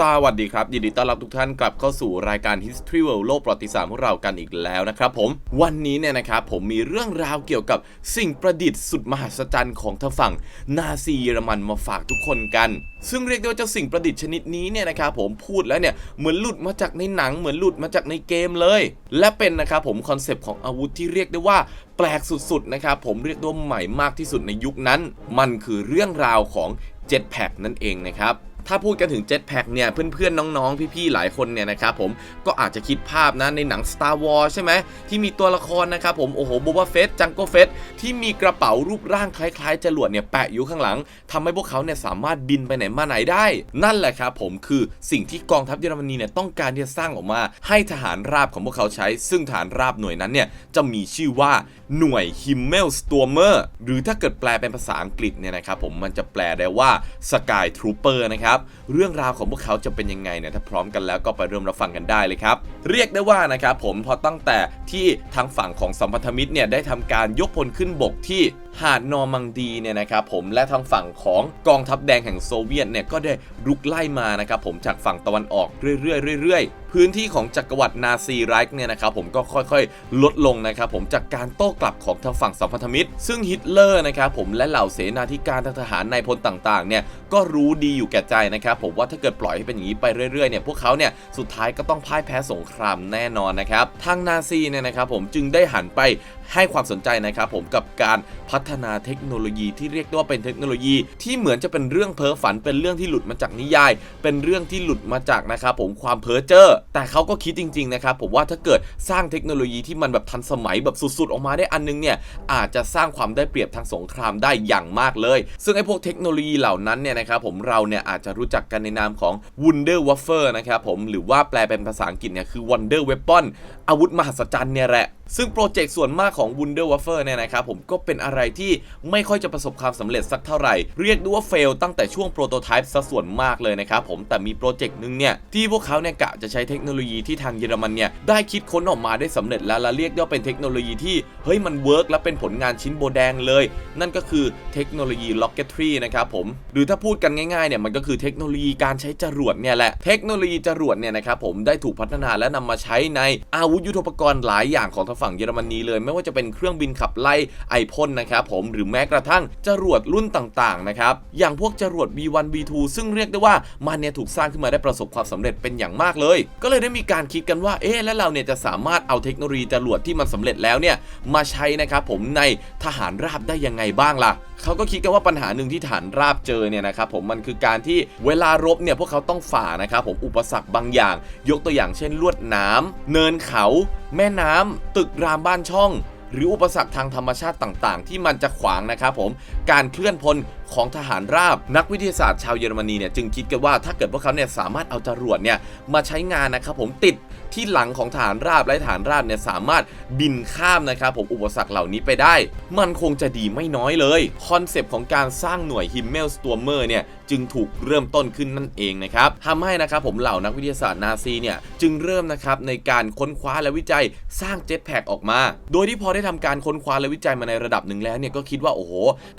สวัสดีครับ ยินดีต้อนรับทุกท่านกลับเข้าสู่รายการ History World โลกประวัติศาสตร์ของเรากันอีกแล้วนะครับผมวันนี้เนี่ยนะครับผมมีเรื่องราวเกี่ยวกับสิ่งประดิษฐ์สุดมหัศจรรย์ของทางฝั่งนาซีเยอรมันมาฝากทุกคนกัน ซึ่งเรียกได้ว่าเจ้าสิ่งประดิษฐ์ชนิดนี้เนี่ยนะครับผมพูดแล้วเนี่ยเหมือนหลุดมาจากในหนังเหมือนหลุดมาจากในเกมเลย และเป็นนะครับผมคอนเซปต์ของอาวุธที่เรียกได้ว่าแปลกสุดๆนะครับผมเรียกได้ว่าใหม่มากที่สุดในยุคนั้น มันคือเรื่องราวของเจ็ตแพ็นั่นเองนะครับ ถ้าพูดกันถึง Jetpack เนี่ยเพื่อนๆน้องๆ พี่ๆหลายคนเนี่ยนะครับผมก็อาจจะคิดภาพนะในหนัง Star Wars ใช่ไหมที่มีตัวละครนะครับผมโอ้โหบูบาเฟสจังโกเฟสที่มีกระเป๋ารูปร่างคล้ายๆจรวดเนี่ยแปะอยู่ข้างหลังทำให้พวกเขาเนี่ยสามารถบินไปไหนมาไหนได้ นั่นแหละครับผมคือสิ่งที่กองทัพเยอรมนีเนี่ยต้องการที่จะสร้างออกมา ให้ทหารราบของพวกเขาใช้ ซึ่งฐานราบหน่วยนั้นเนี่ยจะมีชื่อว่าหน่วย Himmel Stormer หรือถ้าเกิดแปลเป็นภาษาอังกฤษเนี่ยนะครับผมมันจะแปลได้ว่า Sky Trooper นะครับเรื่องราวของพวกเขาจะเป็นยังไงเนี่ยถ้าพร้อมกันแล้วก็ไปเริ่มรับฟังกันได้เลยครับ เรียกได้ว่านะครับผมพอตั้งแต่ที่ทางฝั่งของสัมพันธมิตรเนี่ยได้ทำการยกพลขึ้นบกที่หาดนอร์มังดีเนี่ยนะครับผมและทางฝั่งของกองทัพแดงแห่งโซเวียตเนี่ยก็ได้รุกไล่มานะครับผมจากฝั่งตะวันออกเรื่อยๆเรื่อยๆ พื้นที่ของจักรวรรดินาซีไรค์เนี่ยนะครับผมก็ค่อยๆ ลดลงนะครับผมจากการโต้กลับของทางฝั่งสัมพันธมิตร ซึ่งฮิตเลอร์นะครับผมและเหล่าเสนาธิการทางทหารนายพลต่างๆเนี่ยก็รู้ดีอยู่แก่ใจนะครับผมว่าถ้าเกิดปล่อยให้เป็นอย่างนี้ไปเรื่อยๆเนี่ยพวกเขาเนี่ยสุดท้ายก็ต้องพ่ายแพ้สงครามแน่นอนนะครับทางนาซีเนี่ยนะครับผมจึงได้หันไป ให้ความสนใจนะครับผมกับการพัฒนาเทคโนโลยีที่เรียกได้ว่าเป็นเทคโนโลยี ที่เหมือนจะเป็นเรื่องเพ้อฝัน เป็นเรื่องที่หลุดมาจากนิยาย เป็นเรื่องที่หลุดมาจากนะครับผมความเพ้อเจ้อแต่เขาก็คิดจริงๆนะครับผมว่าถ้าเกิดสร้างเทคโนโลยีที่มันแบบทันสมัยแบบสุดๆ ออกมาได้อันนึงเนี่ยอาจจะสร้างความได้เปรียบทางสงครามได้อย่างมากเลย ซึ่งไอ้พวกเทคโนโลยีเหล่านั้นเนี่ยนะครับผมเราเนี่ยอาจจะรู้จักกันในนามของ Wonder Wafer นะครับผมหรือว่าแปลเป็นภาษาอังกฤษเนี่ยคือ Wonder Weapon อาวุธมหัศจรรย์เนี่ยแหละ ซึ่งโปรเจกต์ส่วนมากของ Wunder Wafer เนี่ยนะครับผมก็เป็นอะไรที่ไม่ค่อยจะประสบความสำเร็จสักเท่าไหร่ เรียกได้ว่าเฟลตั้งแต่ช่วงโปรโตไทป์ซะส่วนมากเลยนะครับผมแต่มีโปรเจกต์หนึ่งเนี่ย ที่พวกเขาเนี่ยกะจะใช้เทคโนโลยีที่ทางเยอรมันเนี่ย ได้คิดค้นออกมาได้สำเร็จแล้วและเรียกได้ว่าเป็นเทคโนโลยีที่ เฮ้ยมันเวิร์กและเป็นผลงานชิ้นโบแดงเลย นั่นก็คือเทคโนโลยี Rocketry นะครับผมหรือถ้าพูดกันง่ายๆเนี่ยมันก็คือเทคโนโลยีการใช้จรวดเนี่ยแหละเทคโนโลยีจรวดเนี่ยนะครับผมได้ถูกพัฒนาและนำมาใช้ในอาวุธยุทโธปกรณ์หลายอย่างของฝั่งเยอรมนีเลย ไม่ว่าจะเป็นเครื่องบินขับไล่ไอพ่นนะครับผมหรือแม้กระทั่งจรวดรุ่นต่างๆนะครับอย่างพวกจรวด B1 B2 ซึ่งเรียกได้ว่ามันเนี่ยถูกสร้างขึ้นมาได้ประสบความสำเร็จเป็นอย่างมากเลย ก็เลยได้มีการคิดกันว่าเอ๊ะแล้วเราเนี่ยจะสามารถเอาเทคโนโลยีจรวดที่มันสำเร็จแล้วเนี่ยมาใช้นะครับผมในทหารราบได้ยังไงบ้างล่ะเขาก็คิดกันว่าปัญหาหนึ่งที่ฐานราบเจอเนี่ยนะครับผมมันคือการที่เวลารบเนี่ยพวกเขาต้องฝ่านะครับผมอุปสรรคบางอย่าง ยกตัวอย่างเช่นลวดน้ำเนินเขา แม่น้ำตึกรามบ้านช่อง หรืออุปสรรคทางธรรมชาติต่างๆ ที่มันจะขวางนะครับผมการเคลื่อนพลของทหารราบ นักวิทยาศาสตร์ชาวเยอรมนีเนี่ยจึงคิดกันว่าถ้าเกิดพวกเขาเนี่ยสามารถเอาจรวดเนี่ยมาใช้งานนะครับผมติด ที่หลังของฐานราบและฐานราบเนี่ยสามารถบินข้ามนะครับผมอุปสรรคเหล่านี้ไปได้ มันคงจะดีไม่น้อยเลย คอนเซปต์ของการสร้างหน่วยฮิมเมลสตัวเมอร์เนี่ยจึงถูกเริ่มต้นขึ้นนั่นเองนะครับทำให้นะครับผมเหล่านักวิทยาศาสตร์นาซีเนี่ยจึงเริ่มนะครับในการค้นคว้าและวิจัยสร้างเจ็ตแพ็กออกมา โดยที่พอได้ทำการค้นคว้าและวิจัยมาในระดับหนึ่งแล้วเนี่ยก็คิดว่าโอ้โห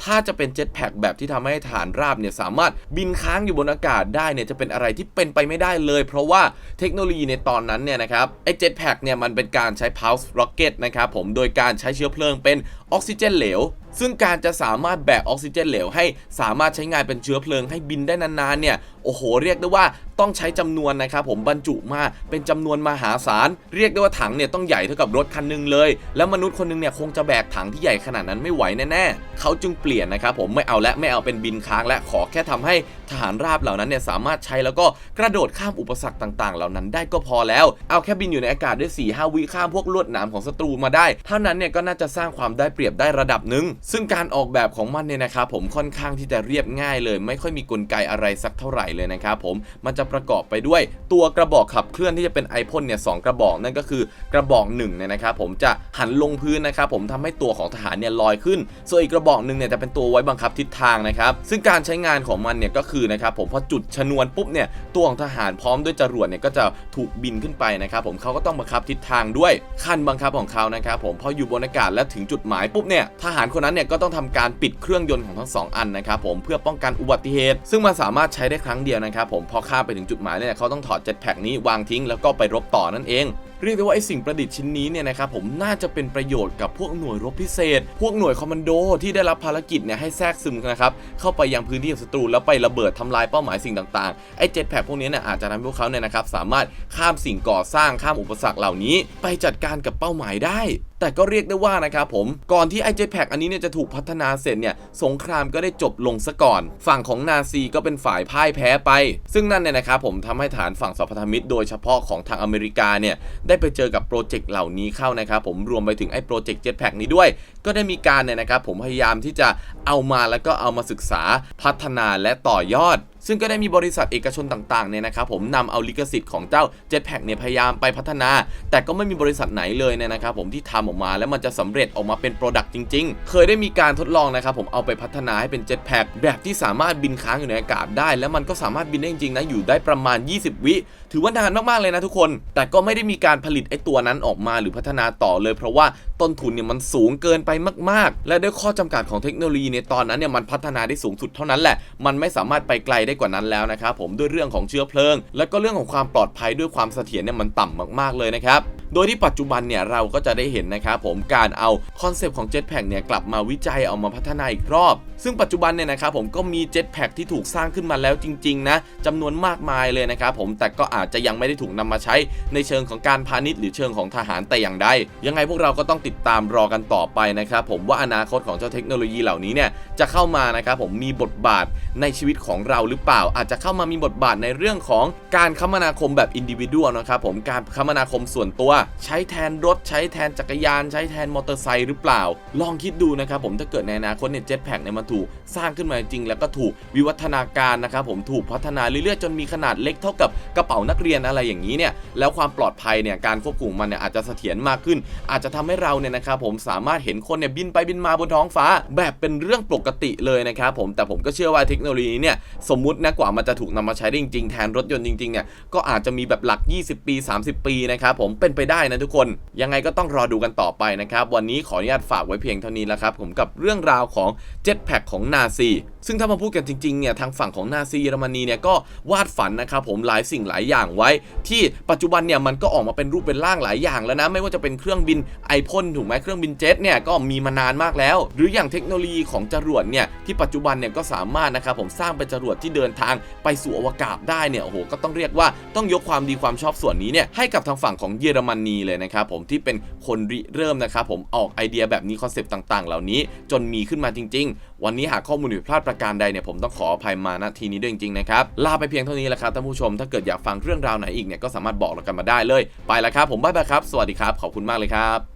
ถ้าจะเป็นเจ็ตแพ็กแบบที่ทำให้ฐานราบเนี่ยสามารถบินค้างอยู่บนอากาศได้เนี่ยจะเป็นอะไรที่เป็นไปไม่ได้เลย เพราะว่าเทคโนโลยีในตอนนั้นเนี่ยนะครับไอ้เจ็ตแพ็กเนี่ยมันเป็นการใช้ pulse rocket นะครับผมโดยการใช้เชื้อเพลิงเป็นออกซิเจนเหลว ซึ่งการจะสามารถแบกออกซิเจนเหลวให้สามารถใช้งานเป็นเชื้อเพลิงให้บินได้นานๆเนี่ย โอ้โห เรียกได้ว่าต้องใช้จำนวนนะครับผมบรรจุมาเป็นจำนวนมหาศาล เรียกได้ว่าถังเนี่ยต้องใหญ่เท่ากับรถคันหนึงเลย แล้วมนุษย์คนหนึงเนี่ยคงจะแบกถังที่ใหญ่ขนาดนั้นไม่ไหวแน่ๆเขาจึงเปลี่ยนนะครับผมไม่เอาและไม่เอาเป็นบินค้างและขอแค่ทำให้ทหารราบเหล่านั้นเนี่ยสามารถใช้แล้วก็กระโดดข้ามอุปสรรคต่างๆ เหล่านั้นได้ก็พอแล้ว เอาแค่บินอยู่ในอากาศด้วย4ี่ห้าวิข้ามพวกลวดหนามของศัตรูมาได้ เท่านั้นเนี่ยก็น่าจะสร้างความได้เปรียบได้ระดับหนึ่งซึ่งการออกแบบของมันเนี่ยนะครับผมค่อนข้างที่จะเรียบง่ายเลย ไม่ค่อยมีกลไกอะไรสักเท่าไหร่เลยนะครับผมมันจะประกอบไปด้วยตัวกระบอกขับเคลื่อนที่จะเป็นไอพ่นเนี่ยสองกระบอกนั่นก็คือกระบอกหนึ่งเนี่ยนะครับผมจะหันลงพื้นนะครับผมทำให้ตัวของทหารเนี่ยลอยขึ้น ส่วนอีกกระบอกหนึ่งเนี่ยจะเป็นตัวไว้บังคับทิศทางนะครับซึ่งการใช้งานของมันเนี่ยก็คือนะครับผมพอจุดชนวนปุ๊บเนี่ยตัวของทหารพร้อมด้วยจรวดเนี่ยก็จะถูกบินขึ้นไปนะครับผมเขาก็ต้องบังคับทิศทางด้วยคันบังคับของเขานะครับผมพออยู่บนอากาศและถึงจุดหมายปุ๊บเนี่ยทหารคนนั้นเนี่ยก็ต้องทำการปิดเครื่องยนต์ของทั้งสองอันนะครับผมเพื่อป้องกันอุบัติเหตุ ซึ่งมันสามารถใช้ได้ครั้งรั้งเดียวนะครับผมพอข้ามไปถึงจุดหมายเนี่ยเขาต้องถอดเจ็ตแพ็กนี้วางทิ้งแล้วก็ไปรบต่อนั่นเองเรียกได้ว่าไอสิ่งประดิษฐ์ชิ้นนี้เนี่ยนะครับผมน่าจะเป็นประโยชน์กับพวกหน่วยรบพิเศษ พวกหน่วยคอมมานโดที่ได้รับภารกิจเนี่ยให้แทรกซึมนะครับเข้าไปยังพื้นที่ของศัตรูแล้วไประเบิดทำลายเป้าหมายสิ่งต่างๆไอเจ็ตแพ็กพวกนี้เนี่ยอาจจะทำให้พวกเขาเนี่ยนะครับสามารถข้ามสิ่งก่อสร้างข้ามอุปสรรคเหล่านี้ ไปจัดการกับเป้าหมายได้ แต่ก็เรียกได้ว่านะครับผมก่อนที่ไอเจ็ตแพกอันนี้เนี่ยจะถูกพัฒนาเสร็จเนี่ยสงครามก็ได้จบลงซะก่อน ฝั่งของนาซีก็เป็นฝ่ายพ่ายแพ้ไป ซึ่งนั่นเนี่ยนะครับผมทำให้ฐานฝั่งสัพพธมิตรโดยเฉพาะของทางอเมริกาเนี่ยได้ไปเจอกับโปรเจกต์เหล่านี้เข้านะครับผมรวมไปถึงไอ้โปรเจกต์เจ็ตแพกนี้ด้วย ก็ได้มีการเนี่ยนะครับผมพยายามที่จะเอามาแล้วก็เอามาศึกษาพัฒนาและต่อยอด ซึ่งก็ได้มีบริษัทเอกชนต่างๆเนี่ยนะครับผมนำเอาลิขสิทธิ์ของเจ้า Jetpack เนี่ยพยายามไปพัฒนา แต่ก็ไม่มีบริษัทไหนเลยเนี่ยนะครับผมที่ทำออกมาแล้วมันจะสำเร็จออกมาเป็นโปรดักต์จริง ๆ เคยได้มีการทดลองนะครับผมเอาไปพัฒนาให้เป็น Jetpack แบบที่สามารถบินค้างอยู่ในอากาศได้ แล้วมันก็สามารถบินได้จริงๆนะอยู่ได้ประมาณ 20 วิถือว่านานมากๆเลยนะทุกคน แต่ก็ไม่ได้มีการผลิตไอ้ตัวนั้นออกมาหรือพัฒนาต่อเลย เพราะว่าต้นทุนเนี่ยมันสูงเกินไปมาก ๆ และด้วยข้อจำกัดของเทคโนโลยีในตอนนั้นเนี่ยมันพัฒนาได้สูงสุดเท่านั้นแหละ มันไม่สามารถไปไกลได้กว่านั้นแล้วนะครับผมด้วยเรื่องของเชื้อเพลิง และก็เรื่องของความปลอดภัยด้วยความเสถียรเนี่ยมันต่ำมาก ๆเลยนะครับโดยที่ปัจจุบันเนี่ยเราก็จะได้เห็นนะครับผมการเอาคอนเซปต์ของ Jetpack เนี่ยกลับมาวิจัยเอามาพัฒนาอีกรอบ ซึ่งปัจจุบันเนี่ยนะครับผมก็มี Jetpack ที่ถูกสร้างขึ้นมาแล้วจริงๆนะจำนวนมากมายเลยนะครับผมแต่ก็อาจจะยังไม่ได้ถูกนำมาใช้ในเชิงของการพาณิชย์หรือเชิงของทหารแต่อย่างใดยังไงพวกเราก็ต้องติดตามรอกันต่อไปนะครับผมว่าอนาคตของเจ้าเทคโนโลยีเหล่านี้เนี่ยจะเข้ามานะครับผมมีบทบาทในชีวิตของเราหรือเปล่า อาจจะเข้ามามีบทบาทในเรื่องของการคมนาคมแบบอินดิวิ u a l นะครับผมการคมนาคมส่วนตัวใช้แทนรถ ใช้แทนจักรยาน ใช้แทนมอเตอร์ไซค์หรือเปล่า ลองคิดดูนะครับผมถ้าเกิดในอนาคตเนี่ยเจ็ตแพ็กเนี่ยมันถูกสร้างขึ้นมาจริง แล้วก็ถูกวิวัฒนาการนะครับผมถูกพัฒนาเรื่อยๆจนมีขนาดเล็กเท่ากับกระเป๋านักเรียนอะไรอย่างนี้เนี่ยแล้วความปลอดภัยเนี่ยการควบคุมมันเนี่ยอาจจะเสถียรมากขึ้น อาจจะทำให้เราเนี่ยนะครับผมสามารถเห็นคนเนี่ยบินไปบินมาบนท้องฟ้า แบบเป็นเรื่องปกติเลยนะครับผมแต่ผมก็เชื่อว่าเทคโนโลยีเนี่ยสมมุตินะกว่ามันจะถูกนำมาใช้ได้จริงๆแทนรถยนต์จริงๆเนี่ยก็อาจจะมีแบบหลัก 20 ปี 30 ปีนะครับผมเป็นไปได้นะทุกคน ยังไงก็ต้องรอดูกันต่อไปนะครับ วันนี้ขออนุญาตฝากไว้เพียงเท่านี้แล้วครับผมกับเรื่องราวของเจ็ตแพ็ของนาซีซึ่งถ้ามาพูดกันจริงๆเนี่ยทางฝั่งของนาซีเยอรมนีเนี่ยก็วาดฝันนะครับผมหลายสิ่งหลายอย่างไว้ ที่ปัจจุบันเนี่ยมันก็ออกมาเป็นรูปเป็นร่างหลายอย่างแล้วนะ ไม่ว่าจะเป็นเครื่องบินไอพ่นถูกไหมเครื่องบินเจ็ตเนี่ยก็มีมานานมากแล้ว หรืออย่างเทคโนโลยีของจรวดเนี่ยที่ปัจจุบันเนี่ยก็สามารถนะครับผมสร้างเป็นจรวดที่เดินทางไปสู่อวกาศได้เนี่ยโอ้โหก็ต้องเรียกว่าต้องยกความดีความชอบส่วนนี้เนี่ยให้กับทางฝั่งของเยอรมนีเลยนะครับผมที่เป็นคนริเริ่มนะครับผมออกไอเดียแบบนี้คอนเซปต์ต่าง ๆ เหล่านี้จนมีขึ้นมาจริง ๆ วันนี้หากข้อมูลผิดพลาดประการใดเนี่ยผมต้องขออภัยมาณทีนี้ด้วยจริงๆนะครับลาไปเพียงเท่านี้แหละครับท่านผู้ชม ถ้าเกิดอยากฟังเรื่องราวไหนอีกเนี่ยก็สามารถบอกเรากันมาได้เลย ไปแล้วครับผมบ๊ายบายครับ สวัสดีครับ ขอบคุณมากเลยครับ